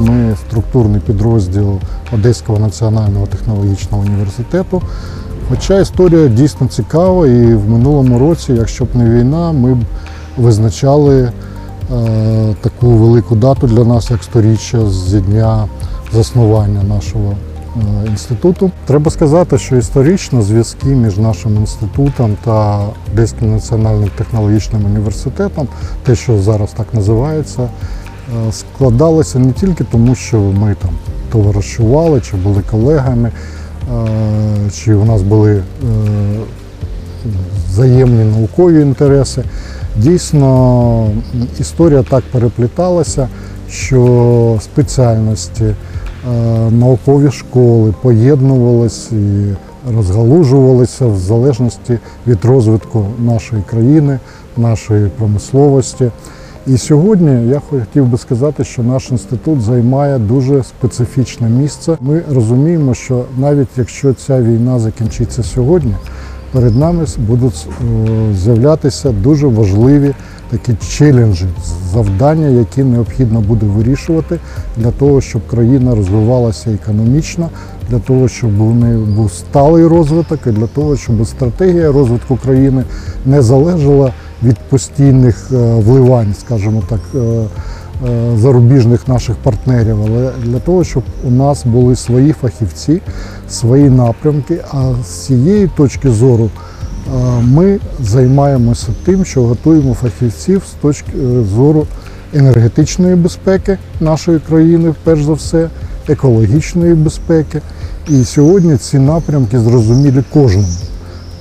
ми структурний підрозділ Одеського національного технологічного університету. Хоча історія дійсно цікава, і в минулому році, якщо б не війна, ми б визначали е, таку велику дату для нас, як сторіччя з дня заснування нашого е, інституту. Треба сказати, що історично зв'язки між нашим інститутом та Одеським національним технологічним університетом, те, що зараз так називається, е, складалися не тільки тому, що ми там товаришували чи були колегами, е, чи у нас були е, взаємні наукові інтереси. Дійсно, історія так перепліталася, що спеціальності, наукові школи поєднувалися і розгалужувалися в залежності від розвитку нашої країни, нашої промисловості. І сьогодні я хотів би сказати, що наш інститут займає дуже специфічне місце. Ми розуміємо, що навіть якщо ця війна закінчиться сьогодні, перед нами будуть е, з'являтися дуже важливі такі челенджі, завдання, які необхідно буде вирішувати для того, щоб країна розвивалася економічно, для того, щоб у неї був сталий розвиток, і для того, щоб стратегія розвитку країни не залежала від постійних е, вливань, скажімо так, е, зарубіжних наших партнерів, але для того, щоб у нас були свої фахівці, свої напрямки. А з цієї точки зору е, ми займаємося тим, що готуємо фахівців з точки е, зору енергетичної безпеки нашої країни, перш за все, екологічної безпеки. І сьогодні ці напрямки зрозумілі кожному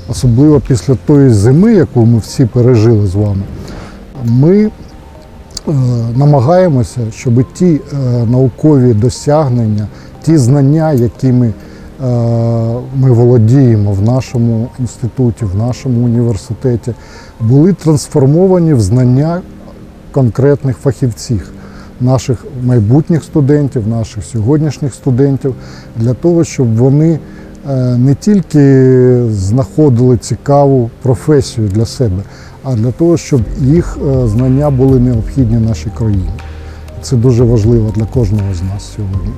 особливо після тої зими, яку ми всі пережили з вами, ми е, намагаємося, щоб ті е, наукові досягнення, ті знання, якими е, ми володіємо в нашому інституті, в нашому університеті, були трансформовані в знання конкретних фахівців. Наших майбутніх студентів, наших сьогоднішніх студентів, для того, щоб вони е, не тільки знаходили цікаву професію для себе, а для того, щоб їх е, знання були необхідні нашій країні. Це дуже важливо для кожного з нас сьогодні.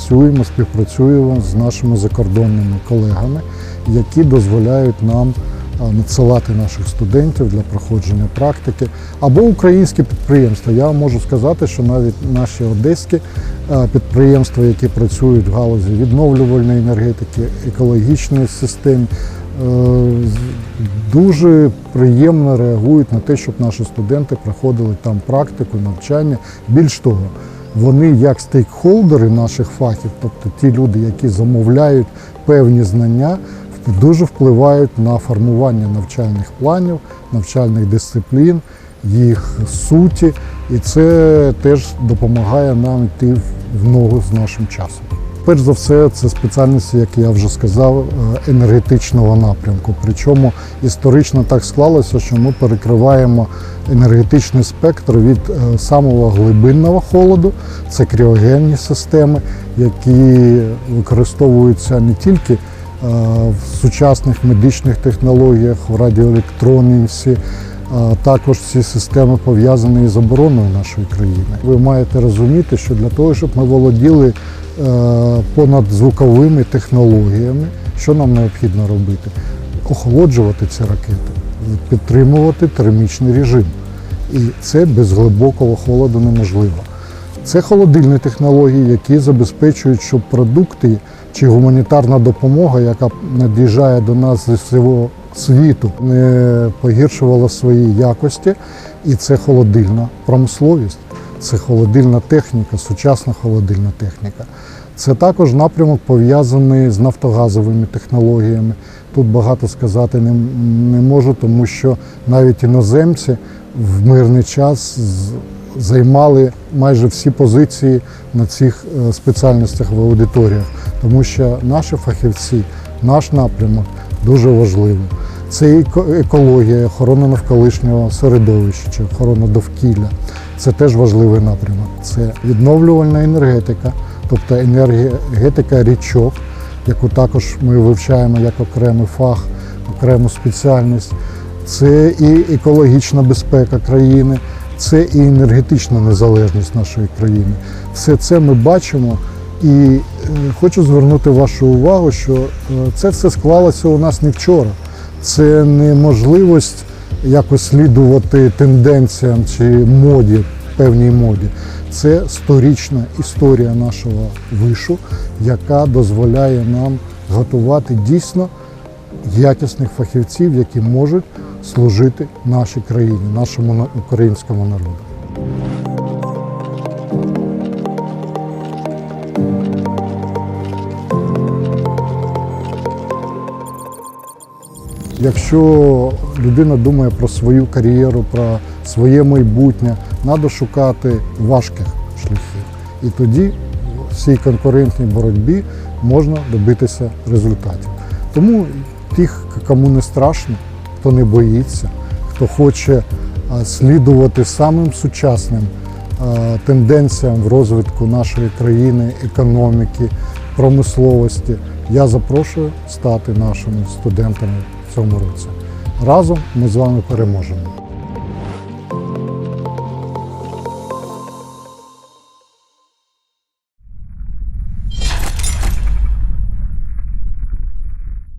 Працюємо, співпрацюємо з нашими закордонними колегами, які дозволяють нам надсилати наших студентів для проходження практики або українські підприємства. Я можу сказати, що навіть наші одеські підприємства, які працюють в галузі відновлювальної енергетики, екологічної системи, е, дуже приємно реагують на те, щоб наші студенти проходили там практику, навчання. Більш того, вони як стейкхолдери наших фахів, тобто ті люди, які замовляють певні знання, дуже впливають на формування навчальних планів, навчальних дисциплін, їх суті, і це теж допомагає нам йти в ногу з нашим часом. Перш за все, це спеціальності, як я вже сказав, е, енергетичного напрямку. Причому історично так склалося, що ми перекриваємо енергетичний спектр від е, самого глибинного холоду, це кріогенні системи, які використовуються не тільки е, в сучасних медичних технологіях, в радіоелектроніці, а також ці системи пов'язані із обороною нашої країни. Ви маєте розуміти, що для того, щоб ми володіли е, понадзвуковими технологіями, що нам необхідно робити? Охолоджувати ці ракети, підтримувати термічний режим. І це без глибокого холоду неможливо. Це холодильні технології, які забезпечують, щоб продукти чи гуманітарна допомога, яка над'їжджає до нас зі всього світу, не погіршувала свої якості. І це холодильна промисловість, це холодильна техніка, сучасна холодильна техніка. Це також напрямок пов'язаний з нафтогазовими технологіями. Тут багато сказати не, не можу, тому що навіть іноземці в мирний час займали майже всі позиції на цих е, спеціальностях в аудиторіях, тому що наші фахівці, наш напрямок дуже важливий. це екологія, охорона навколишнього середовища охорона довкілля. Це теж важливий напрямок. Це відновлювальна енергетика, тобто енергетика річок, яку також ми вивчаємо як окремий фах, окрему спеціальність. Це і екологічна безпека країни, це і енергетична незалежність нашої країни. Все це ми бачимо. І хочу звернути вашу увагу, що е, це все склалося у нас не вчора. Це не можливість якось слідувати тенденціям чи моді, певній моді. Це сторічна історія нашого вишу, яка дозволяє нам готувати дійсно якісних фахівців, які можуть служити нашій країні, нашому українському народу. Якщо людина думає про свою кар'єру, про своє майбутнє, треба шукати важких шляхів. І тоді в цій конкурентній боротьбі можна добитися результатів. Тому тих, кому не страшно, хто не боїться, хто хоче слідувати самим сучасним тенденціям в розвитку нашої країни, економіки, промисловості, я запрошую стати нашими студентами цьому році. Разом ми з вами переможемо.